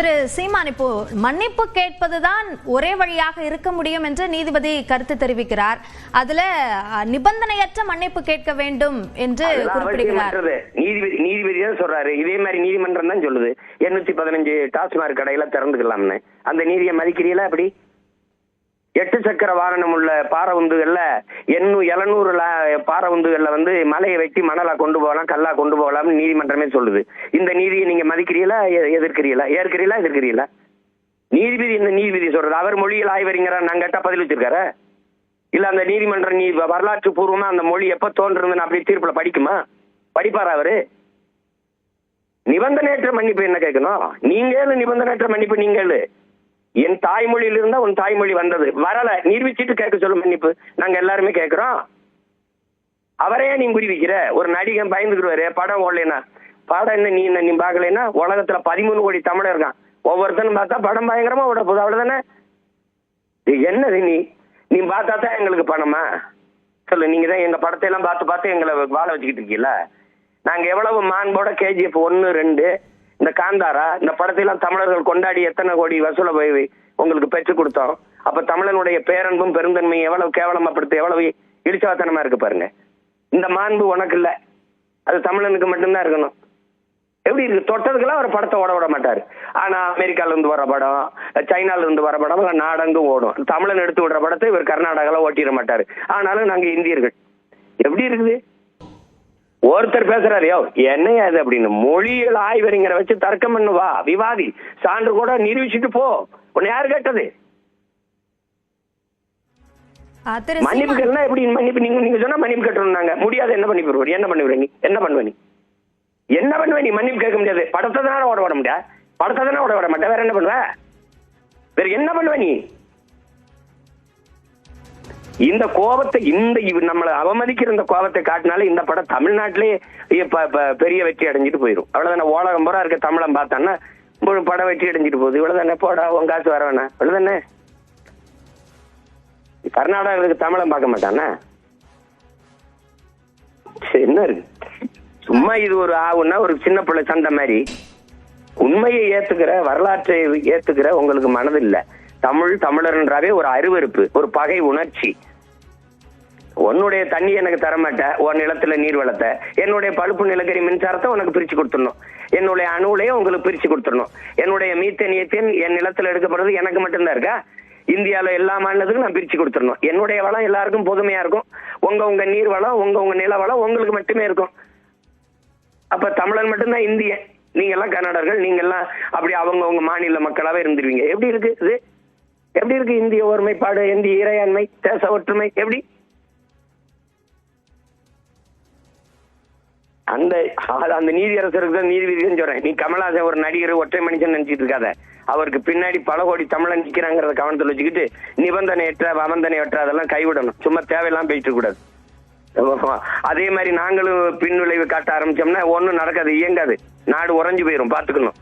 திரு சீமான் இப்போ மன்னிப்பு கேட்பதுதான் ஒரே வழியாக இருக்க முடியும் என்று நீதிபதி கருத்து தெரிவிக்கிறார். அதுல நிபந்தனையற்ற மன்னிப்பு கேட்க வேண்டும் என்று குறிப்பிடுகிறார். நீதிபதி நீதிபதி தான் சொல்றாரு. இதே மாதிரி நீதிமன்றம் தான் சொல்லுது. எண்ணூத்தி பதினஞ்சு டாஸ்மாக் கடையில திறந்துக்கலாம்னு. அந்த நீதியை மதிக்கிறீங்களா அப்படி? எட்டு சக்கர வாகனம் உள்ள பாறை உந்துகள்ல எண்ணூ எழுநூறு பாறை உந்துகள்ல வந்து மலையை வெட்டி மணலா கொண்டு போகலாம் கல்லா கொண்டு போகலாம்னு நீதிமன்றமே சொல்லுது. இந்த நீதியை நீங்க மதிக்கிறீங்களா எ- எதிர்க்கிறீங்களா ஏற்கிறீங்களா எதிர்க்கிறீங்களா நீதிபதி இந்த நீதிபதி சொல்றது. அவர் மொழியில் ஆய்வறிஞரா நான் கேட்டா பதில் வச்சிருக்காரு? இல்ல அந்த நீதிமன்றம் நீ வரலாற்று பூர்வமா அந்த மொழி எப்ப தோன்றுறதுன்னு அப்படி தீர்ப்புல படிக்குமா? படிப்பாரா அவரு? நிபந்தனையற்ற மன்னிப்பு என்ன கேட்கணும்? நீங்க நிபந்தனையற்ற மன்னிப்பு நீங்க என் தாய்மொழியில இருந்தா உன் தாய்மொழி வந்தது. வரல. நிரூபிச்சிட்டு கேட்க சொல்லு மன்னிப்பு. நாங்க எல்லாருமே கேட்கிறோம். அவரையே நீ குறிவிக்கிற ஒரு நடிகன் பயந்துக்குருவாரு படம் ஓடலைன்னா. படம் என்ன நீ என்ன நீ பார்க்கலைன்னா உலகத்துல பதிமூணு கோடி தமிழர் இருக்கான். ஒவ்வொருத்தனும் பார்த்தா படம் பயங்கரமா விட போகுது. அவ்வளவுதானே? என்னது நீ? நீ பார்த்தா தான் எங்களுக்கு பணமா? சொல்லு நீங்க தான் எங்க படத்தை எல்லாம் பார்த்து பார்த்து எங்களை வாழ வச்சுக்கிட்டு இருக்கீங்களா? நாங்க எவ்வளவு மாண்போட கேஜிஎஃப் ஒன்னு ரெண்டு இந்த காந்தாரா இந்த படத்தை எல்லாம் தமிழர்கள் கொண்டாடி எத்தனை கோடி வசூல போய் உங்களுக்கு பெற்றுக் கொடுத்தோம். அப்ப தமிழனுடைய பேரன்பும் பெருந்தன்மையும் எவ்வளவு கேவலமாப்படுத்து எவ்வளவு இடிச்சவாத்தனமா இருக்கு பாருங்க. இந்த மாண்பு உனக்கு இல்ல. அது தமிழனுக்கு மட்டும்தான் இருக்கணும். எப்படி இருக்கு? தொட்டதுக்கெல்லாம் ஒரு படத்தை ஓட விட மாட்டாரு. ஆனா அமெரிக்கால இருந்து வர படம் சைனால இருந்து வர படம் நாடங்கும் ஓடும். தமிழன் எடுத்து விடுற படத்தை இவர் கர்நாடகால ஓட்டிட மாட்டாரு. ஆனாலும் நாங்க இந்தியர்கள். எப்படி இருக்குது? ஒருத்தர் பேசுறாரு யோ என்னையா இது? அப்படின்னு. மொழியியல் ஆய்வறிஞரை வச்சு தர்க்கம் பண்ணு வா விவாதி. சான்று கூட நிரூபிச்சுட்டு போ. உன்னை யாரு கேட்டது? மன்னிப்பு கேட்டா எப்படி? மன்னிப்பு நீங்க நீங்க சொன்னா மன்னிப்பு கட்டணும்னாங்க முடியாது என்ன பண்ணி போடுவார் என்ன பண்ணுவ நீ? என்ன பண்ணுவ நீ? என்ன பண்ணுவ நீ? மன்னிப்பு கேட்க முடியாது. படத்தை தானே ஓட விட முடியாது படத்தை தானே ஓட விட மாட்டேன் வேற என்ன பண்ணுவ? வேற என்ன பண்ணுவ நீ? இந்த கோபத்தை இந்த நம்மளை அவமதிக்கிற இந்த கோபத்தை காட்டினாலே இந்த படம் தமிழ்நாட்டிலே பெரிய வெற்றி அடைஞ்சிட்டு போயிடும் அவ்வளவுதானே ஓலகம் பூரா இருக்க தமிழம் பார்த்தான்னா படம் வெற்றி அடைஞ்சிட்டு போகுது. இவ்வளவுதானே போடா உன் காசு வர வேணா இவ்வளவுதானே கர்நாடகாவுக்கு தமிழம் பார்க்க மாட்டானா? சரி, என்ன இருக்கு? சும்மா இது ஒரு ஆகுன்னா ஒரு சின்ன பிள்ளை சண்டை மாதிரி. உண்மையை ஏத்துக்கிற வரலாற்றை ஏத்துக்கிற உங்களுக்கு மனதில்லை. தமிழ் தமிழர்ன்றாவே ஒரு அருவருப்பு ஒரு பகை உணர்ச்சி. உன்னுடைய தண்ணி எனக்கு தரமாட்ட உன் நிலத்துல நீர் வளத்தை என்னுடைய பழுப்பு நிலக்கரி மின்சாரத்தை உனக்கு பிரிச்சு கொடுத்துடணும். என்னுடைய அணுவுலையும் உங்களுக்கு பிரிச்சு கொடுத்துடணும். என்னுடைய மீத்தன் ஏத்தேன் என் நிலத்துல எடுக்கப்படுறது எனக்கு மட்டும்தான் இருக்கா? இந்தியால எல்லா மாநிலத்துக்கும் நான் பிரிச்சு கொடுத்துடணும். என்னுடைய வளம் எல்லாருக்கும் பொதுமையா இருக்கும். உங்க உங்க நீர் வளம் உங்க உங்க நில வளம் உங்களுக்கு மட்டுமே இருக்கும். அப்ப தமிழன் மட்டும்தான் இந்தியன் நீங்க எல்லாம் கன்னடர்கள் நீங்க எல்லாம் அப்படி அவங்க உங்க மாநில மக்களாவே இருந்துருவீங்க. எப்படி இருக்கு இது? எப்படி இருக்கு இந்திய ஒருமைப்பாடு இந்திய இறையாண்மை தேச ஒற்றுமை? எப்படி? அந்த அது அந்த நீதியரசருக்கு தான் நீதிபதினு சொல்றேன். நீ கமலஹாசன் ஒரு நடிகர் ஒற்றை மனுஷன் நினைச்சிட்டு இருக்காத. அவருக்கு பின்னாடி பல கோடி தமிழன் நிக்கிறாங்கிறத கவனத்தில் வச்சுக்கிட்டு நிபந்தனையற்ற அவந்தனையற்ற அதெல்லாம் கைவிடணும். சும்மா தேவையெல்லாம் போயிட்டு கூடாது அதே மாதிரி நாங்களும் பின் விளைவு காட்ட ஆரம்பிச்சோம்னா ஒண்ணும் நடக்காது இயங்காது. நாடு உறைஞ்சு போயிரும் பாத்துக்கணும்.